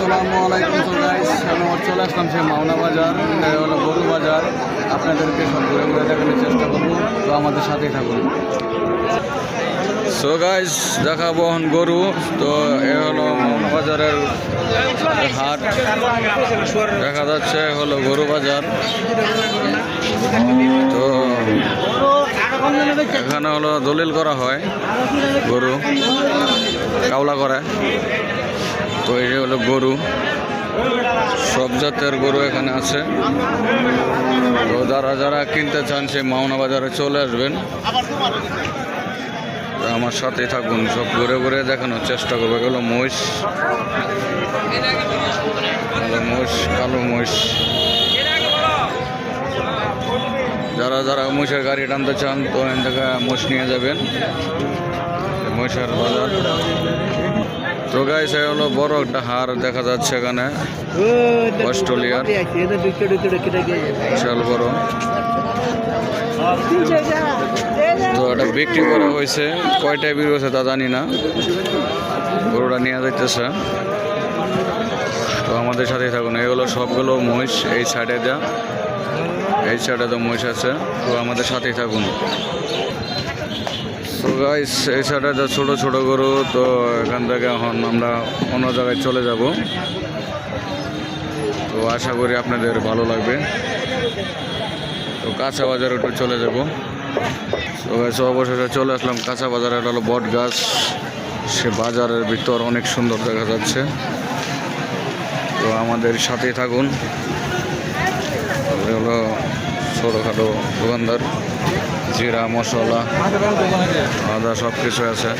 আসসালামু আলাইকুম গাইস আমি চলে আসলাম সে মাওনা বাজার হলো গরু বাজার। আপনাদেরকে সব ঘুরে ঘুরে দেখানোর চেষ্টা করব, তো আমাদের সাথেই থাকুন। সো গাইস দেখাবো এখন গরু। তো এ হলো বাজারের হাট। দেখা যাচ্ছে হলো গরু বাজার। তো এখানে হলো দলিল করা হয় গরু, কাওলা করে। তো যে হলো গরু। সব জাতের গরু এখানে আছে। তো যারা যারা কিনতে চান সেই মাওনা বাজারে চলে আসবেন। আমার সাথে থাকুন, সব ঘুরে ঘুরে দেখানোর চেষ্টা করব। এগুলো মহিষ। মহিষ, কালো মহিষ। যারা যারা মহিষের গাড়ি টানতে চান, তো এখান থেকে মহিষ নিয়ে যাবেন। মহিষের বাজার। তো গাইস হলো বড় একটা হার দেখা যাচ্ছে এখানে। অস্ট্রেলিয়ার। বিশাল বড়। এটা বিক্রি করা হয়েছে। কয়টায় বিক্রি হয়েছে তা জানি না। গরুটা নিয়ে যাইতেছে। তো আমাদের সাথেই থাকুন। এই হলো সবগুলো মহিষ এই সাইডে যা। এই সাইডে তো মহিষ আছে। তো আমাদের সাথেই থাকুন। তো গাইস এই সাইডে তো ছোটো ছোটো গরু, তো এখান থেকে এখন আমরা অন্য জায়গায় চলে যাব। তো আশা করি আপনাদের ভালো লাগবে। তো কাঁচা বাজার একটু চলে যাব। তো গাইস অবশেষে চলে আসলাম কাঁচা বাজারে, এটা হলো বট গাছ। সে বাজারের ভিতর অনেক সুন্দর দেখা যাচ্ছে। তো আমাদের সাথেই থাকুন। হলো ছোটোখাটো দোকানদার। জিরা, মশলা, আদা সব কিছু আছে।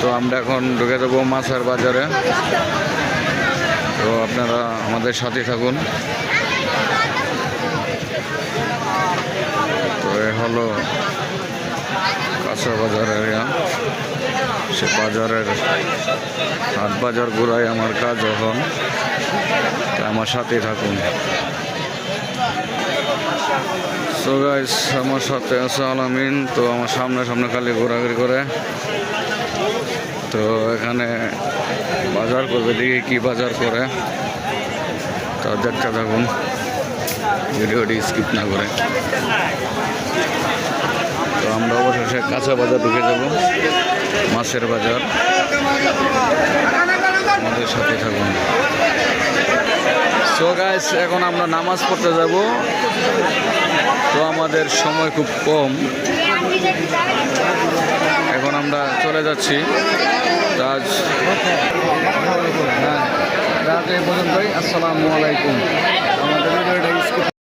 তো আমরা এখন ঢুকে দেবো মাছের বাজারে। তো আপনারা আমাদের সাথে থাকুন। তো এ হলো কাঁচা বাজার এরিয়া সে বাজারের হাট বাজার ঘুরাই আমার কাজ এখন। আমার সাথে থাকুন। সো গাইস আমার সাথে আছে আলামিন, তো আমার সামনে সামনে খালি ঘোরাঘুরি করে। তো এখানে বাজার করবে, দেখি কি বাজার করে। তা দেখতে থাকুন, ভিডিওটি স্কিপ না করে। তো আমরা অবশেষে কাঁচা বাজার ঢুকে যাব, মাছের বাজার। আমাদের সাথে থাকুন। সো গাইস এখন আমরা নামাজ পড়তে যাব। তো আমাদের সময় খুব কম। এখন আমরা চলে যাচ্ছি। আজ রাত এই পর্যন্তই। আসসালামু আলাইকুম।